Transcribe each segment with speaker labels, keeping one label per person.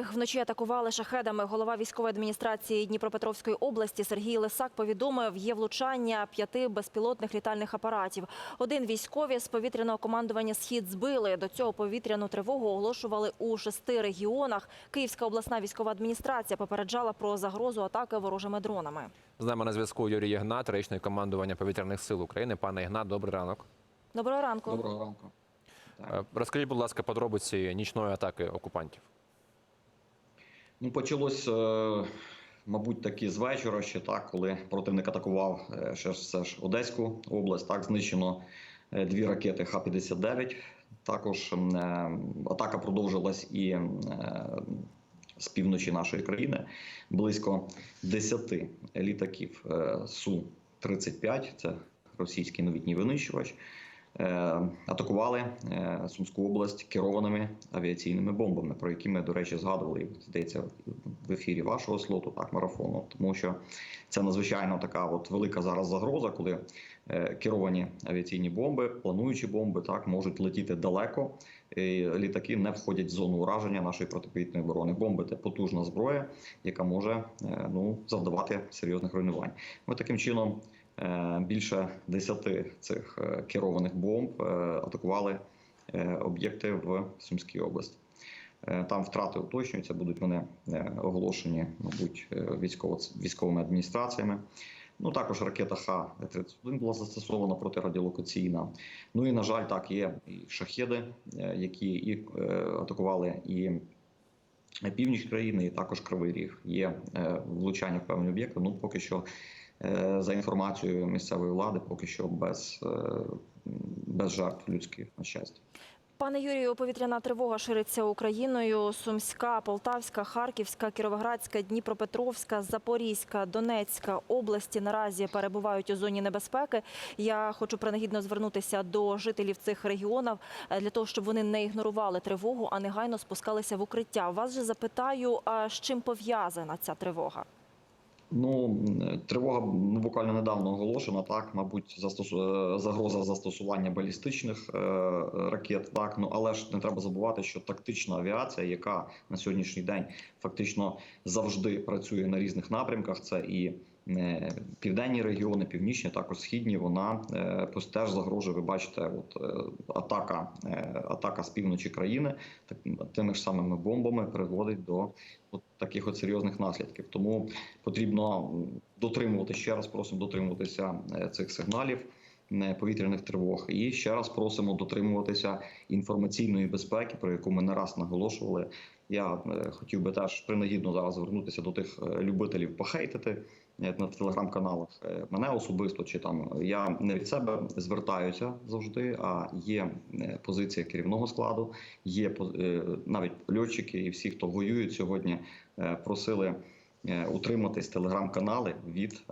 Speaker 1: Вночі атакували шахедами. Голова військової адміністрації Дніпропетровської області Сергій Лисак повідомив, є влучання п'яти безпілотних літальних апаратів. Один військові з повітряного командування Схід збили. До цього повітряну тривогу оголошували у шести регіонах. Київська обласна військова адміністрація попереджала про загрозу атаки ворожими дронами.
Speaker 2: З нами на зв'язку Юрій Єгнат, речний командування повітряних сил України. Пане Єгнат, добрий ранок.
Speaker 1: Доброго ранку.
Speaker 3: Доброго ранку.
Speaker 2: Е, Розкажіть, будь ласка, подробиці нічної атаки окупантів.
Speaker 3: Ну, почалось, е, мабуть, таки з вечора ще так, коли противник атакував е, ще все ж Одеську область. Так знищено е, дві ракети Х-59. Також атака продовжилась і з півночі нашої країни. Близько 10 літаків е, Су-35, це російський новітній винищувач. Е, Атакували е, Сумську область керованими авіаційними бомбами, про які ми, до речі, згадували здається в ефірі вашого слоту, так марафону. Тому що це надзвичайно така от велика зараз загроза, коли е, керовані авіаційні бомби, плануючі бомби, так можуть летіти далеко. І літаки не входять в зону ураження нашої протиповітряної оборони. Бомби це потужна зброя, яка може ну завдавати серйозних руйнувань. Ми таким чином більше 10 цих е, керованих бомб е, атакували е, об'єкти в Сумській області. Е, Там втрати уточнюються, будуть вони е, оголошені, мабуть, е, військово, військовими адміністраціями. Ну також ракета Х-31 була застосована протирадіолокаційна. Ну і на жаль, так є і шахеди, е, які і е, атакували і північ країни, і також Кривий Ріг. Є е, влучання в певні об'єкти. Ну поки що, е, за інформацією місцевої влади, поки що без, е, без жертв людських на щастя.
Speaker 1: Пане Юрію, повітряна тривога шириться Україною. Сумська, Полтавська, Харківська, Кіровоградська, Дніпропетровська, Запорізька, Донецька області наразі перебувають у зоні небезпеки. Я хочу принагідно звернутися до жителів цих регіонів е, для того, щоб вони не ігнорували тривогу, а негайно спускалися в укриття. Вас же запитаю, а з чим пов'язана ця тривога?
Speaker 3: Ну, тривога ну, буквально недавно оголошена. Так, мабуть, застосу... е, загроза застосування балістичних е, ракет. Так, ну але ж не треба забувати, що тактична авіація, яка на сьогоднішній день фактично завжди працює на різних напрямках, це і південні регіони, північні, також східні. Вона е, теж загрожує. Ви бачите, от е, атака, е, атака з півночі країни, так тими ж самими бомбами приводить до от таких от серйозних наслідків. Тому потрібно дотримувати ще раз. Просимо дотримуватися е, цих сигналів е, повітряних тривог. І ще раз просимо дотримуватися інформаційної безпеки, про яку ми не раз наголошували. Я е, хотів би теж принагідно зараз звернутися до тих е, любителів похейтити е, на телеграм-каналах мене особисто чи там я не від себе звертаюся завжди. А є позиція керівного складу, є навіть льотчики і всі, хто воюють сьогодні, просили утриматись телеграм-канали від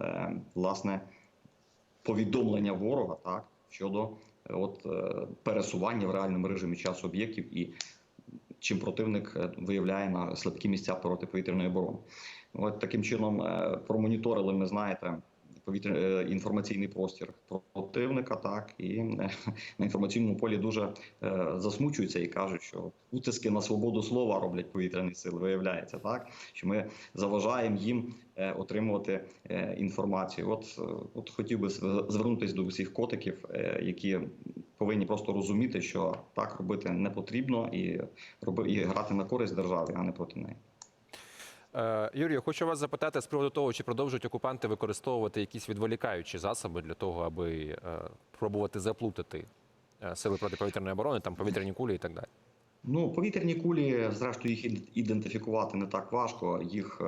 Speaker 3: власне повідомлення ворога так щодо е, от е, пересування в реальному режимі часу об'єктів і чим противник е, виявляє на слабкі місця протиповітряної оборони. От таким чином промоніторили ми знаєте. Повітря е, інформаційний простір противника, так і е, на інформаційному полі дуже е, засмучуються і кажуть, що утиски на свободу слова роблять повітряні сили. Виявляється, так що ми заважаємо їм отримувати інформацію. От, от хотів би зв- звернутися до усіх котиків, які повинні просто розуміти, що так робити не потрібно, і роби і грати на користь держави, а не проти неї.
Speaker 2: Е, Юрію, хочу вас запитати з приводу того, чи продовжують окупанти використовувати якісь відволікаючі засоби для того, аби е, пробувати заплутати е, сили протиповітряної оборони, там повітряні кулі і так далі.
Speaker 3: Ну, повітряні кулі, зрештою, їх ідентифікувати не так важко. Їх,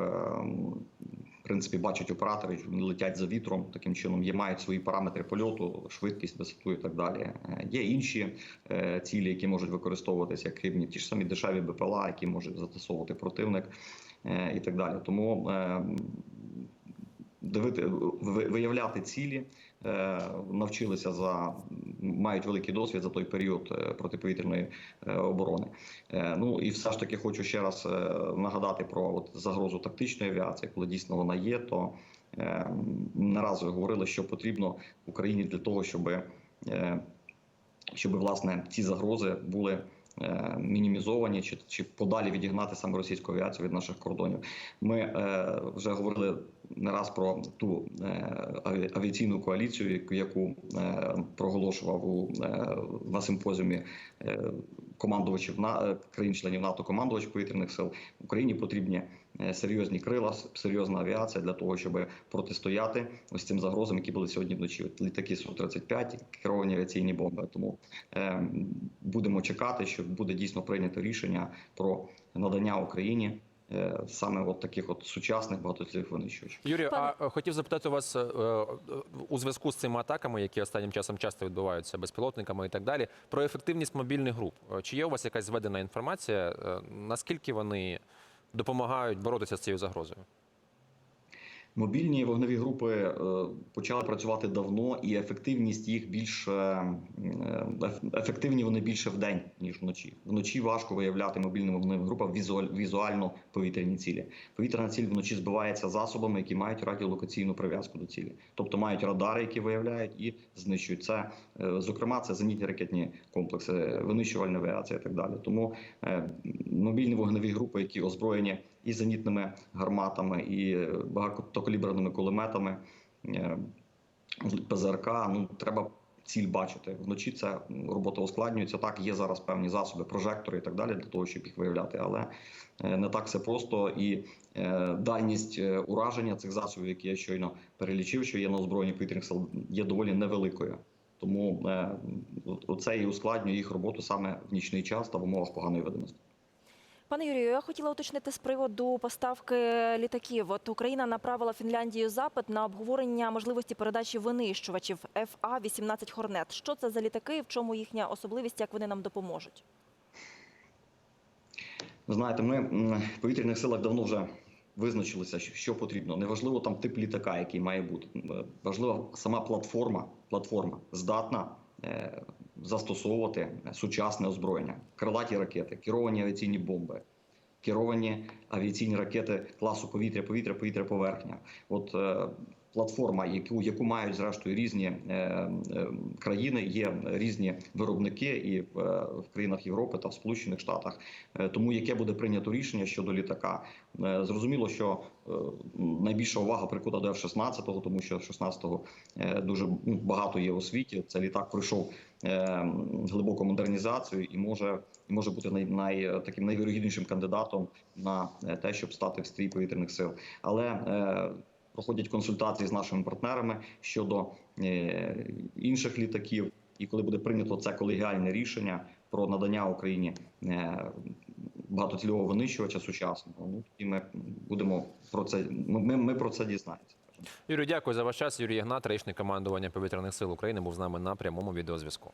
Speaker 3: принципі, бачать оператори, вони летять за вітром. Таким чином є мають свої параметри польоту, швидкість, висоту і так далі. Е, Є інші е, цілі, які можуть використовуватися як рівні, ті ж самі дешеві БПЛА, які може застосовувати противник е, і так далі. Тому виявляти цілі, е, навчилися за мають великий досвід за той період е, протиповітряної е, оборони. Ну і все ж таки хочу ще раз нагадати про от загрозу тактичної авіації, коли дійсно вона є, то не раз говорили, що потрібно Україні для того, щоб, щоб власне ці загрози були. Е, Мінімізовані чи, чи подалі відігнати саме російську авіацію від наших кордонів. Ми е, вже говорили не раз про ту е, авіаційну коаліцію, яку, яку е, проголошував у е, на симпозіумі е, командувачів на е, країн-членів НАТО, командувач повітряних сил Україні потрібні е, серйозні крила, серйозна авіація для того, щоб протистояти ось цим загрозам, які були сьогодні вночі. От Літаки су 35 керовані авіаційні бомби. Тому е, будемо чекати, що буде дійсно прийнято рішення про надання Україні. Е, Саме от таких от сучасних багатоцільових винищувачів.
Speaker 2: Юрію,
Speaker 1: Пане-
Speaker 2: а е, хотів запитати у вас е, у зв'язку з цими атаками, які останнім часом часто відбуваються безпілотниками і так далі, про ефективність мобільних груп. Чи є у вас якась зведена інформація? Наскільки вони допомагають боротися з цією загрозою?
Speaker 3: Мобільні вогневі групи е, почали працювати давно, і ефективність їх більш е, е, еф- ефективні вони більше в день ніж вночі. Вночі важко виявляти мобільним вогневим групам візуаль, візуально повітряні цілі. Повітряна ціль вночі збивається засобами, які мають радіолокаційну прив'язку до цілі, тобто мають радари, які виявляють і знищують це. Зокрема, це зенітні ракетні комплекси, винищувальна авіація і так далі. Тому мобільні вогневі групи, які озброєні і зенітними гарматами, і багатокаліберними кулеметами, е, ПЗРК. Ну треба ціль бачити. Вночі це робота ускладнюється. Так, є зараз певні засоби, прожектори і так далі для того, щоб їх виявляти, але е, не так все просто. І е, дальність ураження цих засобів, які я щойно перелічив, що є на озброєнні повітряних сил, є доволі невеликою. Тому е, оце і ускладнює їх роботу саме в нічний час та в умовах поганої видимості.
Speaker 1: Пане Юрію, я хотіла уточнити з приводу поставки літаків. От Україна направила Фінляндію запит на обговорення можливості передачі винищувачів ФА-18 Хорнет. Що це за літаки? В чому їхня особливість? Як вони нам допоможуть?
Speaker 3: Ви знаєте, ми в повітряних силах давно вже визначилися, що, що потрібно. Неважливо там тип літака, який має бути. Важлива сама платформа, платформа здатна е, застосовувати сучасне озброєння, крилаті ракети, керовані авіаційні бомби. Керовані авіаційні ракети класу повітря, повітря, повітря, поверхня. От е, платформа, яку, яку мають зрештою різні е, е, країни, є різні виробники і в, е, в країнах Європи та в Сполучених Штатах. Е, Тому яке буде прийнято рішення щодо літака, Е, зрозуміло, що е, найбільша увага прикута до F-16, тому що F-16 е, дуже ну, багато є у світі. Це літак пройшов глибоку модернізацію і може і може бути най, най, таким найвірогіднішим кандидатом на е, те, щоб стати в стрій повітряних сил. Але е, проходять консультації з нашими партнерами щодо е, інших літаків. І коли буде прийнято це колегіальне рішення про надання Україні е, багатоцільового винищувача сучасного, ну тоді ми будемо про це. Ми, ми про це дізнаємося.
Speaker 2: Юрію, дякую за ваш час. Юрій Ігнат, речник командування повітряних сил України, був з нами на прямому відеозв'язку.